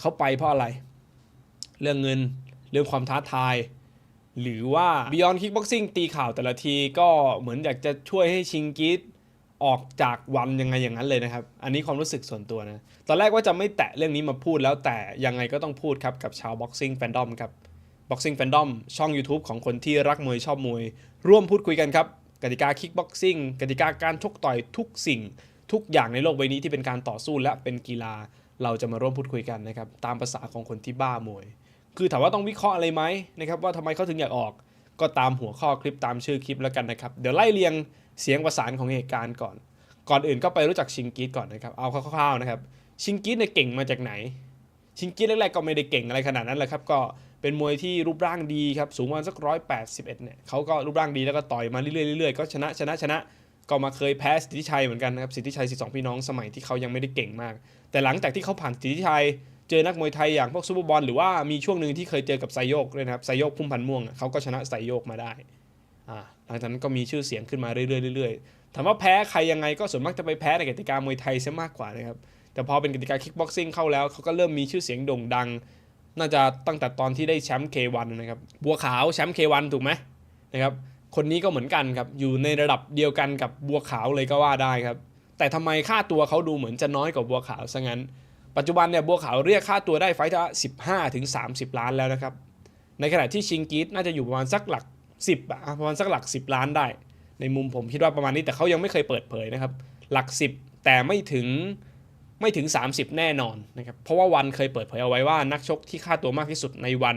เขาไปเพราะอะไร เรื่องเงินเรื่องความท้าทาย หรือว่า Beyond Kickboxing ตีข่าวแต่ละทีก็เหมือนอยากจะช่วยให้ชิงกีดออกจากวันยังไงอย่างนั้นเลยนะครับ อันนี้ความรู้สึกส่วนตัวนะ ตอนแรกว่าจะไม่แตะเรื่องนี้มาพูดแล้วแต่ยังไงก็ต้องพูดครับ กับชาว Boxing Fandom ครับ Boxing Fandom ช่อง YouTube ของคนที่รักมวยชอบมวย ร่วมพูดคุยกันครับกติกา Kickboxing กติกาการชกต่อยทุกสิ่ง ทุกอย่างในโลกใบนี้ที่เป็นการต่อสู้และเป็นกีฬา เราจะมาร่วมพูดคุยกันนะครับตามภาษาของคนที่บ้ามวย คือถามว่าต้องวิเคราะห์อะไรไหมนะครับว่าทำไมเขาถึงอยากออก ก็ตามหัวข้อคลิปตามชื่อคลิปแล้วกันนะครับ เดี๋ยวไล่เรียงเสียงประสานของเหตุการณ์ก่อน ก่อนอื่นก็ไปรู้จักชิงกีดก่อนนะครับเอาคร่าวๆนะครับชิงกีดเนี่ยเก่งมาจากไหน ชิงกีดแรกๆก็ไม่ได้เก่งอะไรขนาดนั้นแหละครับก็เป็นมวยที่รูปร่างดีครับสูงประมาณสักร้อยแปดสิบเอ็ดเนี่ยเขาก็รูปร่างดีแล้วก็ต่อยมาเรื่อยๆเรื่อยๆก็ชนะชนะชนะ ก็มาเคยแพ้สิทธิชัยเหมือนกันนะครับสิทธิชัย 12 พี่น้องสมัยที่เขายังไม่ได้เก่งมาก แต่หลังจากที่เขาผ่านสิทธิชัย เจอนักมวยไทยอย่างพวกซูเปอร์บอลหรือว่ามีช่วงหนึ่งที่เคยเจอกับไซโยกด้วยนะครับไซโยกพุ่มพันม่วงเขาก็ชนะไซโยกมาได้อ่าหลังจากนั้นก็มีชื่อเสียงขึ้นมาเรื่อยๆๆถามว่าแพ้ใครยังไงก็ส่วนมากจะไปแพ้ในกติกามวยไทยซะมากกว่านะครับแต่พอเป็นกติกาคิกบ็อกซิ่งเข้าแล้วเขาก็เริ่มมีชื่อเสียงโด่งดัง น่าจะตั้งแต่ตอนที่ได้แชมป์ K1 นนะครับบัวขาวแชมป์ K1 ถูกไหมนะครับ คนนี้ก็เหมือนกันครับ อยู่ในระดับเดียวกันกับบัวขาวเลยก็ว่าได้ครับ แต่ทำไมค่าตัวเขาดูเหมือนจะน้อยกว่าบัวขาวซะงั้น ปัจจุบันเนี่ยบัวขาวเรียกค่าตัวได้ไฟต์ละ15ถึง30ล้านแล้วนะครับ ในขณะที่ชิงกีดน่าจะอยู่ประมาณสักหลัก10อะประมาณสักหลัก10ล้านได้ ในมุมผมคิดว่าประมาณนี้แต่เขายังไม่เคยเปิดเผยนะครับ หลัก10แต่ไม่ถึงไม่ถึง 30 แน่นอนนะครับ เพราะว่าวันเคยเปิดเผยเอาไว้ว่านักชกที่ค่าตัวมากที่สุดในวัน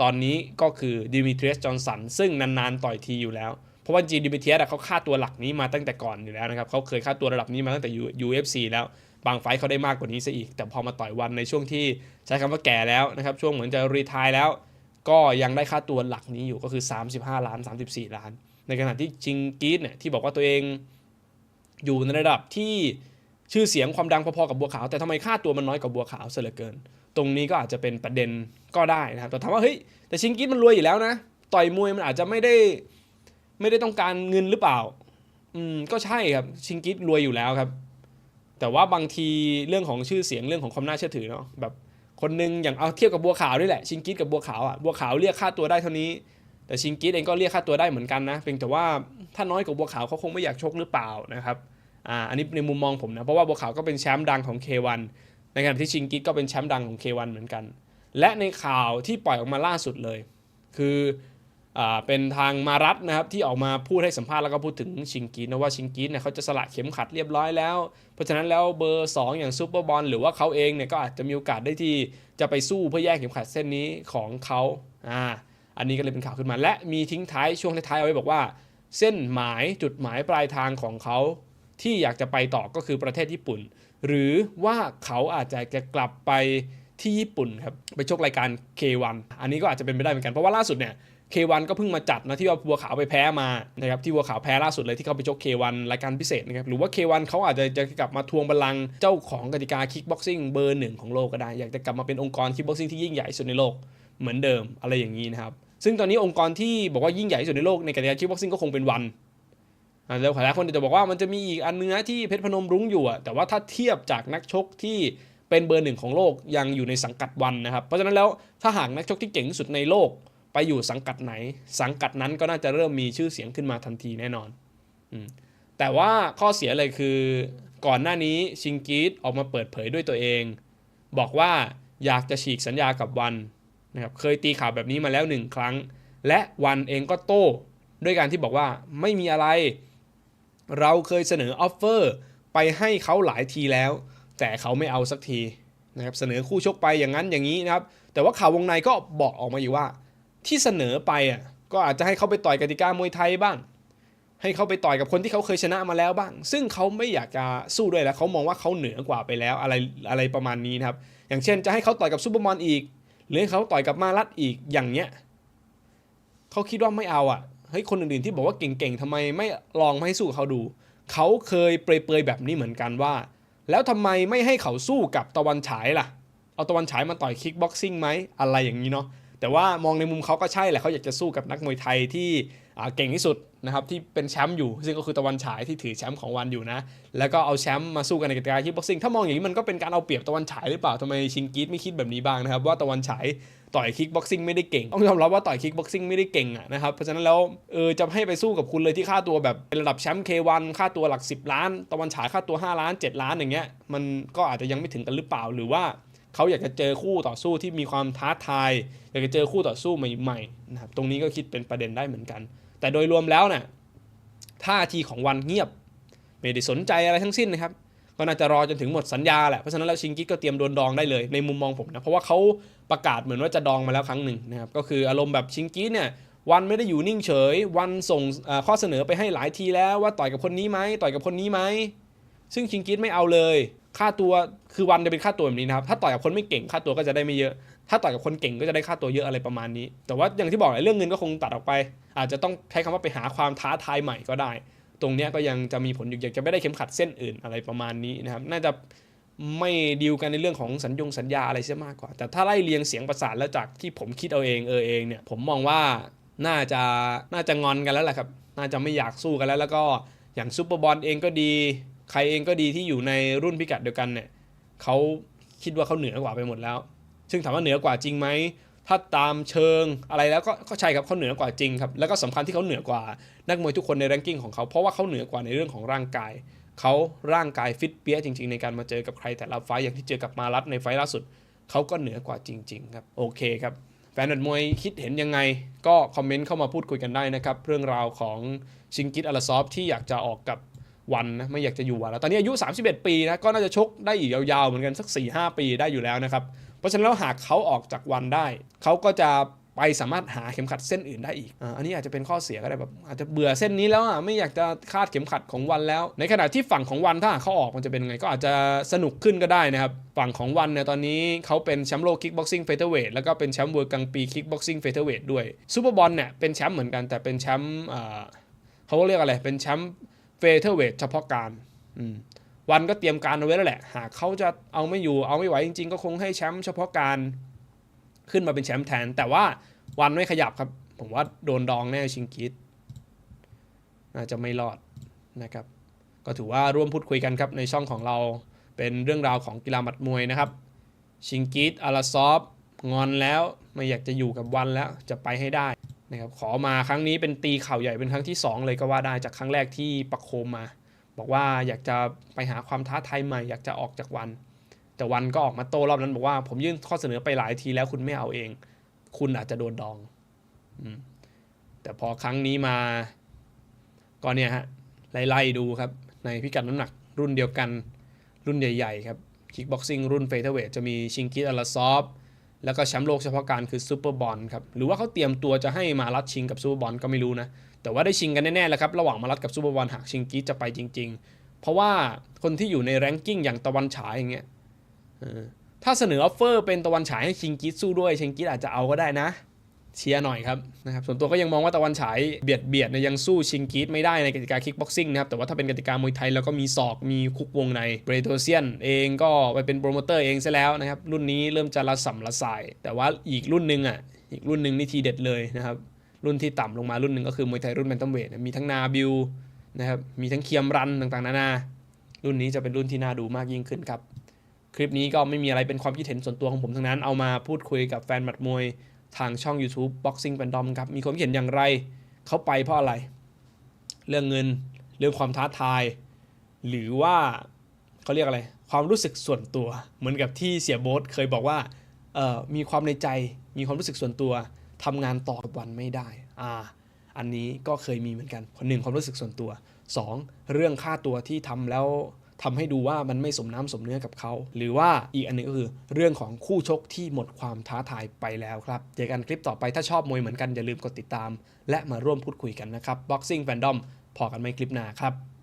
ตอนนี้ก็คือดิมิเทรียสจอห์นสันซึ่งนานๆต่อยทีอยู่แล้ว เพราะว่าจีดิมิเทรียสเขาค่าตัวหลักนี้มาตั้งแต่ก่อนอยู่แล้วนะครับเขาเคยค่าตัวระดับนี้มาตั้งแต่ UFC แล้วบางไฟท์เขาได้มากกว่านี้ซะอีก แต่พอมาต่อยวันในช่วงที่ใช้คำว่าแก่แล้วนะครับช่วงเหมือนจะรีทายแล้ว ก็ยังได้ค่าตัวหลักนี้อยู่ก็คือ 35 ล้าน 34 ล้าน ในขณะที่จิงกีดเนี่ยที่บอกว่าตัวเองอยู่ในระดับที่ ชื่อเสียงความดังพอๆกับบัวขาว แต่ทำไมค่าตัวมันน้อยกว่าบัวขาวเสียเหลือเกิน ตรงนี้ก็อาจจะเป็นประเด็นก็ได้นะครับแต่ถามว่าเฮ้ยแต่ชิงกีดมันรวยอยู่แล้วนะ ต่อยมวยมันอาจจะไม่ได้ไม่ได้ต้องการเงินหรือเปล่า อืมก็ใช่ครับชิงกีดรวยอยู่แล้วครับ แต่ว่าบางทีเรื่องของชื่อเสียงเรื่องของความน่าเชื่อถือเนาะแบบคนหนึงอย่างเอาเทียบกับบัวขาวด้วยแหละชิงกิดกับบัวขาวอะบัวขาวเรียกค่าตัวได้เท่านี้ แต่ชิงกิดเองก็เรียกค่าตัวได้เหมือนกันนะเพียงแต่ว่าถ้าน้อยกว่าบัวขาวเขาคงไม่อยากชกหรือเปล่านะครับ อ่าอันนี้ในมุมมองผมนะ เพราะว่าบัวขาวก็เป็นแชมป์ดังของ K1 ในขณะที่ชิงกิดก็เป็นแชมป์ดังของ K1 เหมือนกัน และในข่าวที่ปล่อยออกมาล่าสุดเลย คืออ่าเป็นทางมารัตนะครับที่ออกมาพูดให้สัมภาษณ์แล้วก็พูดถึงชิงกีดนะว่าชิงกีดเนี่ยเขาจะสละเข็มขัดเรียบร้อยแล้ว เพราะฉะนั้นแล้วเบอร์ 2 อย่างซูเปอร์บอลหรือว่าเขาเองเนี่ยก็อาจจะมีโอกาสได้ที่จะไปสู้เพื่อแย่งเข็มขัดเส้นนี้ของเขาอ่าอันนี้ก็เลยเป็นข่าวขึ้นมา และมีทิ้งท้ายช่วงท้ายๆเอาไว้บอกว่า เส้นหมายจุดหมายปลายทางของเขา ที่อยากจะไปต่อก็คือประเทศญี่ปุ่น หรือว่าเขาอาจจะจะกลับไปที่ญี่ปุ่นครับไปชกรายการ K1 อันนี้ก็อาจจะเป็นไปได้เหมือนกันเพราะว่าล่าสุดเนี่ย K1 ก็เพิ่งมาจัดนะที่ว่าบัวขาวไปแพ้มานะครับที่บัวขาวแพ้ล่าสุดเลยที่เขาไปชก K1 รายการพิเศษนะครับหรือว่า K1 เขาอาจจะจะกลับมาทวงบัลลังก์เจ้าของกติกาคิกบ็อกซิ่งเบอร์หนึ่งของโลกก็ได้ อยากจะกลับมาเป็นองค์กรคิกบ็อกซิ่งที่ยิ่งใหญ่สุดในโลกเหมือนเดิมอะไรอย่างนี้นะครับซึ่งตอนนี้องค์กรที่บอกว่ายิ่งใหญ่ที่สุดในโลกในกติกาคิกบ็อกซิ่งก็คงเป็นวัน แล้วหลายคนจะบอกว่ามันจะมีอีกอันเนึงนะที่เพชรพนมรุ้งอยู่อะแต่ว่าถ้าเทียบจากนักชกที่เป็นเบอร์หนึ่งของโลกยังอยู่ในสังกัดวันนะครับ เพราะฉะนั้นแล้วถ้าหากนักชกที่เก่งที่สุดในโลกไปอยู่สังกัดไหน สังกัดนั้นก็น่าจะเริ่มมีชื่อเสียงขึ้นมาทันทีแน่นอนอแต่ว่าข้อเสียเลยคือ ก่อนหน้านี้ชิงกีดออกมาเปิดเผยด้วยตัวเอง บอกว่าอยากจะฉีกสัญญากับวันนะครับเคยตีข่าวแบบนี้มาแล้วหนึ่งครั้ง และวันเองก็โต้ด้วยการที่บอกว่าไม่มีอะไร เราเคยเสนอออฟเฟอร์ไปให้เขาหลายทีแล้ว แต่เขาไม่เอาสักทีนะครับเสนอคู่ชกไปอย่างนั้นอย่างนี้นะครับ แต่ว่าข่าววงในก็บอกออกมาอยู่ว่า ที่เสนอไปอะก็อาจจะให้เขาไปต่อยกติกามวยไทยบ้าง ให้เขาไปต่อยกับคนที่เขาเคยชนะมาแล้วบ้าง ซึ่งเขาไม่อยากจะสู้ด้วยแล้วเขามองว่าเขาเหนือกว่าไปแล้วอะไรอะไรประมาณนี้นะครับ อย่างเช่นจะให้เขาต่อยกับซูเปอร์มอนอีก หรือให้เขาต่อยกับมารัดอีกอย่างเนี้ยเขาคิดว่าไม่เอาอะ เฮ้ยคนอื่นๆที่บอกว่าเก่งๆทำไมไม่ลองมาให้สู้เขาดู เขาเคยเปรยๆแบบนี้เหมือนกันว่า แล้วทำไมไม่ให้เขาสู้กับตะวันฉายล่ะ เอาตะวันฉายมาต่อยคิกบ็อกซิ่งไหมอะไรอย่างนี้เนาะแต่ว่ามองในมุมเขาก็ใช่แหละเขาอยากจะสู้กับนักมวยไทยที่ เก่งที่สุดนะครับที่เป็นแชมป์อยู่ ซึ่งก็คือตะวันฉายที่ถือแชมป์ของวันอยู่นะ แล้วก็เอาแชมป์มาสู้กันในกติกาคิกบ็อกซิ่งถ้ามองอย่างนี้มันก็เป็นการเอาเปรียบตะวันฉายหรือเปล่าทำไมชิงกีดไม่คิดแบบนี้บ้างนะครับว่าตะวันฉายต่อยคิกบ็อกซิ่งไม่ได้เก่งต้องยอมรับว่าต่อยคิกบ็อกซิ่งไม่ได้เก่งอะนะครับเพราะฉะนั้นแล้วเออจะให้ไปสู้กับคุณเลยที่ค่าตัวแบบเป็นระดับแชมป์ K1 ค่าตัวหลัก 10 ล้าน ตะวันฉายค่าตัว 5 ล้าน 7 ล้านอย่างเงี้ยมันก็อาจจะยังไม่ถึงกันหรือเปล่าหรือว่าเขาอยากจะเจอคู่ต่อสู้ที่มีความท้าทาย อยากจะเจอคู่ต่อสู้ใหม่ๆนะครับตรงนี้ก็คิดเป็นประเด็นได้เหมือนกัน แต่โดยรวมแล้วนี่ยท่าทีของวันเงียบ ไม่ได้สนใจอะไรทั้งสิ้นนะครับ ก็น่าจะรอจนถึงหมดสัญญาแหละ เพราะฉะนั้นแล้วชิงกิก็เตรียมโดนดองได้เลยในมุมมองผมนะ เพราะว่าเขาประกาศเหมือนว่าจะดองมาแล้วครั้งหนึ่งนะครับ ก็คืออารมณ์แบบชิงกิเนี่ยวันไม่ได้อยู่นิ่งเฉย วันส่งข้อเสนอไปให้หลายทีแล้วว่าต่อยกับคนนี้ไหมต่อยกับคนนี้ไหมซึ่งชิงกิไม่เอาเลย ค่าตัวคือวันจะเป็นค่าตัวแบบนี้นะครับ ถ้าต่อยกับคนไม่เก่งค่าตัวก็จะได้ไม่เยอะ ถ้าต่อยกับคนเก่งก็จะได้ค่าตัวเยอะอะไรประมาณนี้ แต่ว่าอย่างที่บอกแหละเรื่องเงินก็คงตัดออกไป อาจจะต้องใช้คำว่าไปหาความท้าทายใหม่ก็ได้ ตรงนี้ก็ยังจะมีผลอยู่อยากจะไม่ได้เข็มขัดเส้นอื่นอะไรประมาณนี้นะครับ น่าจะไม่ดีลกันในเรื่องของสัญญงสัญญาอะไรเสียมากกว่า แต่ถ้าไล่เรียงเสียงประสานแล้วจากที่ผมคิดเอาเองเออเองเนี่ยผมมองว่าน่าจะน่าจะงอนกันแล้วแหละครับ น่าจะไม่อยากสู้กันแล้ว แล้วก็อย่างซูเปอร์บอลเองก็ดี ใครเองก็ดีที่อยู่ในรุ่นพิกัดเดียวกันเนี่ยเขาคิดว่าเขาเหนือกว่าไปหมดแล้ว ซึ่งถามว่าเหนือกว่าจริงไหมถ้าตามเชิงอะไรแล้วก็ก็ใช่ครับเขาเหนือกว่าจริงครับแล้วก็สำคัญที่เขาเหนือกว่านักมวยทุกคนในแรงกิ้งของเขาเพราะว่าเขาเหนือกว่าในเรื่องของร่างกายเขาร่างกายฟิตเปี้ยจริง ๆ ในการมาเจอกับใครแต่ละไฟอย่างที่เจอกับมารัตในไฟต์ล่าสุดเขาก็เหนือกว่าจริง ๆ ครับโอเคครับแฟนมวยคิดเห็นยังไง ก็คอมเมนต์เข้ามาพูดคุยกันได้นะครับเรื่องราวของชิงกิตอาราซอฟที่อยากจะออกกับวันนะไม่อยากจะอยู่วันแล้วตอนนี้อายุ 31 ปีนะก็น่าจะชกได้อีกยาวๆเหมือนกันสัก 4-5 ปีได้อยู่แล้วนะครับ เพราะฉะนั้นแล้วหากเขาออกจากวันได้ เขาก็จะไปสามารถหาเข็มขัดเส้นอื่นได้อีก อันนี้อาจจะเป็นข้อเสียก็ได้แบบอาจจะเบื่อเส้นนี้แล้วอะไม่อยากจะคาดเข็มขัดของวันแล้ว ในขณะที่ฝั่งของวันถ้าเขาออกมันจะเป็นไงก็อาจจะสนุกขึ้นก็ได้นะครับ ฝั่งของวันเนี่ยตอนนี้เขาเป็นแชมป์โลกคิกบ็อกซิ่งเฟเธอร์เวทแล้วก็เป็นแชมป์เวิร์กังปีคิกบ็อกซิ่งเฟเธอร์เวทด้วยซูเปอร์บอลเนี่ยเป็นแชมป์เหมือนกันแต่เป็นแชมป์อ่าเขาเรียกอะไรเป็นแชมป์เฟเธอร์เวทเฉพาะการอืม วันก็เตรียมการเอาไว้แล้วแหละ หากเขาจะเอาไม่อยู่เอาไม่ไหวจริงๆ ก็คงให้แชมป์เฉพาะการขึ้นมาเป็นแชมป์แทน แต่ว่าวันไม่ขยับครับ ผมว่าโดนดองแน่ชิงกิตน่าจะไม่รอดนะครับ ก็ถือว่าร่วมพูดคุยกันครับในช่องของเราเป็นเรื่องราวของกีฬาหมัดมวยนะครับ ชิงกิตอาราซอฟงอนแล้วไม่อยากจะอยู่กับวันแล้วจะไปให้ได้นะครับขอมาครั้งนี้เป็นตีเข่าใหญ่เป็นครั้งที่สองเลยก็ว่าได้จากครั้งแรกที่ประโคมมา บอกว่าอยากจะไปหาความท้าทายใหม่อยากจะออกจากวัน แต่วันก็ออกมาโต้รอบนั้นบอกว่า ผมยื่นข้อเสนอไปหลายทีแล้วคุณไม่เอาเอง คุณอาจจะโดนดองอแต่พอครั้งนี้มาก็เนี่ยฮะไล่ๆดูครับ ในพิกัดน้ำหนักรุ่นเดียวกันรุ่นใหญ่ๆครับคิกบ็อกซิ่งรุ่นเฟเธอร์เวทจะมีชิงกิตอาราซอฟแล้วก็แชมป์โลกเฉพาะการคือซูเปอร์บอลครับ หรือว่าเขาเตรียมตัวจะให้มารัดชิงกับซูเปอร์บอลก็ไม่รู้นะ แต่ว่าได้ชิงกันแน่ๆแล้วครับ ระหว่างมารัดกับซูเปอร์บอลหากชิงกีจะไปจริง ๆ เพราะว่าคนที่อยู่ในแรงกิ้งอย่างตะวันฉายอย่างเงี้ยถ้าเสนอออฟเฟอร์เป็นตะวันฉายให้ชิงกีสู้ด้วยชิงกีอาจจะเอาก็ได้นะเชียร์หน่อยครับนะครับส่วนตัวก็ยังมองว่าตะวันฉายเบียดเบียดเนี่ยยังสู้ชิงกีไม่ได้ในกติกาคิกบ็อกซิ่งนะครับ แต่ว่าถ้าเป็นกติกามวยไทยเราก็มีศอกมีคุกวงในเบรโตเซียนเองก็ไปเป็นโปรโมเตอร์เองซะแล้วนะครับ รุ่นนี้เริ่มจะละสัมละสาย แต่ว่าอีกรุ่นหนึ่งอะอีกรุ่นหนึ่งนี่ทีเด็ดเลยนะครับ รุ่นที่ต่ำลงมารุ่นหนึ่งก็คือมวยไทยรุ่นแบนตัมเวทมีทั้งนาบิวนะครับมีทั้งเคียมรันต่างๆ นานา รุ่นนี้จะเป็นรุ่นที่น่าดูมากยิ่งขึ้นครับคลิปนี้ก็ไม่มีอะไรเป็นความคิดเห็นส่วนตัวของผมทั้งนั้น เอามาพูดคุยกับแฟนหมัดมวยทางช่อง YouTube Boxing Fandom ครับ มีความคิดเห็นอย่างไร เขาไปเพราะอะไร เรื่องเงิน เรื่องความท้าทาย หรือว่าเขาเรียกอะไร ความรู้สึกส่วนตัว เหมือนกับที่เสียโบ๊ทเคยบอกว่า เออมีความในใจ มีความรู้สึกส่วนตัว ทำงานต่อกับวันไม่ได้อ่าอันนี้ก็เคยมีเหมือนกันหนึ่งความรู้สึกส่วนตัวสองเรื่องค่าตัวที่ทำแล้วทำให้ดูว่ามันไม่สมน้ำสมเนื้อกับเขา หรือว่าอีกอันหนึงก็คือเรื่องของคู่ชกที่หมดความท้าทายไปแล้วครับเจอกันคลิปต่อไปถ้าชอบมวยเหมือนกันอย่าลืมกดติดตาม และมาร่วมพูดคุยกันนะครับ Boxing Fandom พอกันไหมคลิปหน้าครับ